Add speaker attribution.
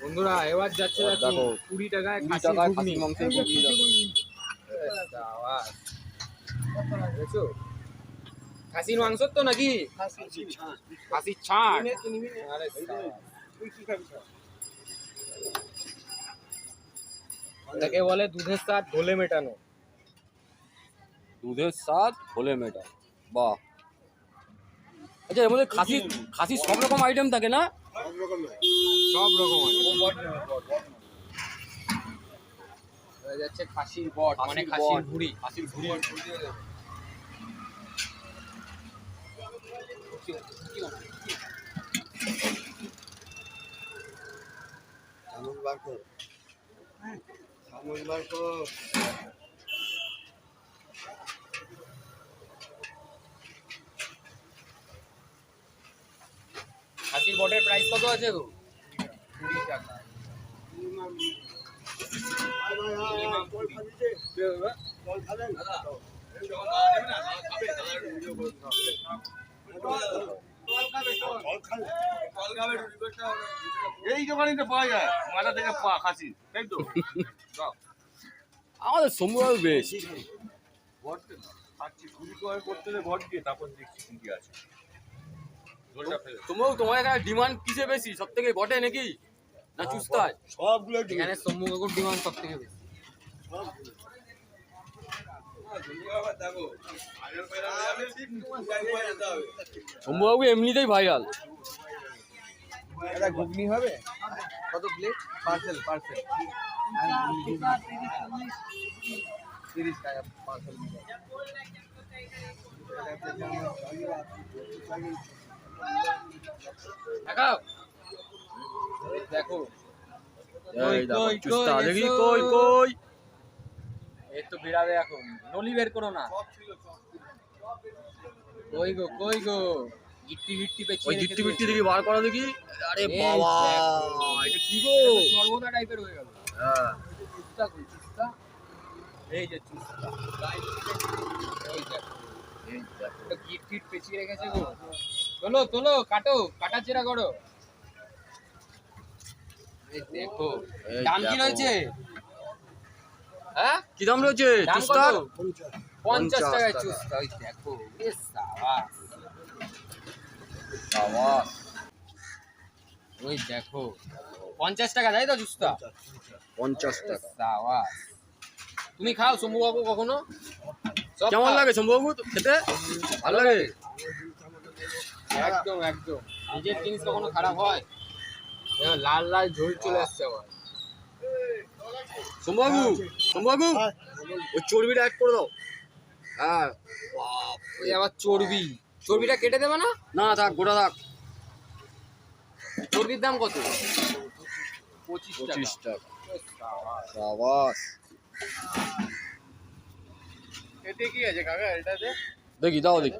Speaker 1: বন্ধুরা এবার যাচ্ছে দেখো
Speaker 2: দেখো,
Speaker 1: কুড়ি টাকায়
Speaker 2: কুড়ি
Speaker 1: খাসির
Speaker 2: টাকায়
Speaker 1: ঘুগনি।
Speaker 2: খাসির মাংসের ঘুগনি দেখো।
Speaker 1: খাসির মাংস তো নাকি? খাসির ছাড় আরে সাবাস। বলে দুধের স্বাদ ঢোলে মেটানো।
Speaker 2: দুধের স্বাদ হলে মেটা বাহ। আচ্ছা এর মধ্যে খাসি খাসির সব রকম আইটেম থাকে না?
Speaker 1: সব রকম যাচ্ছে খাসির বট মানে
Speaker 2: খাসির।
Speaker 1: ভুড়ি।
Speaker 2: খাসির ভুড়ি।
Speaker 3: চামচ বার কর। চামচ বার কর।
Speaker 1: বটের প্রাইস কত আছে গো? কুড়ি টাকা
Speaker 4: এই দোকানে তো পাওয়া যায়। মাথা থেকে পা খাসি তাই তো?
Speaker 2: আমাদের সময় বেশ।
Speaker 4: ভট খাচ্ছি কুড়ি করতে হলে ভট দিয়ে তারপর দেখছি কি আছে।
Speaker 2: তোমার তোমার এখানে ডিমান্ড কিসে বেশি? সব থেকে বটে নাকি? না চুস্তায়?
Speaker 3: সবগুলো
Speaker 1: এখানে সম্মুখ ডিমান্ড সব থেকে বেশি।
Speaker 2: শম্ভুবাবু এমনিতেই ভাইরাল
Speaker 1: এটা ঘুগনি হবে? কত প্লেট পার্সেল পার্সেল তিরিশ টাকা পার্সেল দেখো
Speaker 2: দেখো,
Speaker 1: কই,
Speaker 2: দেখি কই কই
Speaker 1: এই তো বেরাবে এখন। নলি বের করো না। কই গো কই গো? গিট্টি গিট্টি পেছিয়ে
Speaker 2: ওই গিট্টি দেখি বার করা দেখি। আরে বাবা এটা কি গো?
Speaker 1: সর্বদা টাইপের হয়ে গেল।
Speaker 2: হ্যাঁ।
Speaker 1: চুস্তা। এই যে চুস্তা। এই দেখো। গিট গিট পেছিয়ে রেখেছে গো। তোলো তোলো কাটো কাটা চেরা করো। দেখো দাম কি রয়েছে? হ্যাঁ?
Speaker 2: কি দাম রয়েছে? চুস্তার
Speaker 1: পঞ্চাশ টাকায়
Speaker 2: টাকা।
Speaker 1: চুস্তা ওই দেখো। বেশ সাবাস।
Speaker 2: বাবা
Speaker 1: ওই দেখো পঞ্চাশ টাকা তাই তো চুস্তা
Speaker 2: পঞ্চাশ টাকা।
Speaker 1: তুমি খাও শম্ভু বাবু কখনো?
Speaker 2: কেমন। লাগে শম্ভুবাবু খেতে? ভালো লাগে?
Speaker 1: একদম একদম। নিজের জিনিস কখনো খারাপ হয়? লাল লাল ঝোল চলে আসছে আবার।
Speaker 3: হ্যাঁ।
Speaker 2: ওই চর্বিটা অ্যাড করে দাও। হ্যাঁ। বাপ
Speaker 1: ওই আবার চর্বি। চর্বিটা কেটে দেবে না?
Speaker 2: না থাক গোটা থাক।
Speaker 1: চর্বির দাম কত? পঁচিশ
Speaker 2: পঁচিশ
Speaker 1: টাকা।
Speaker 3: देखी जाओ देखी।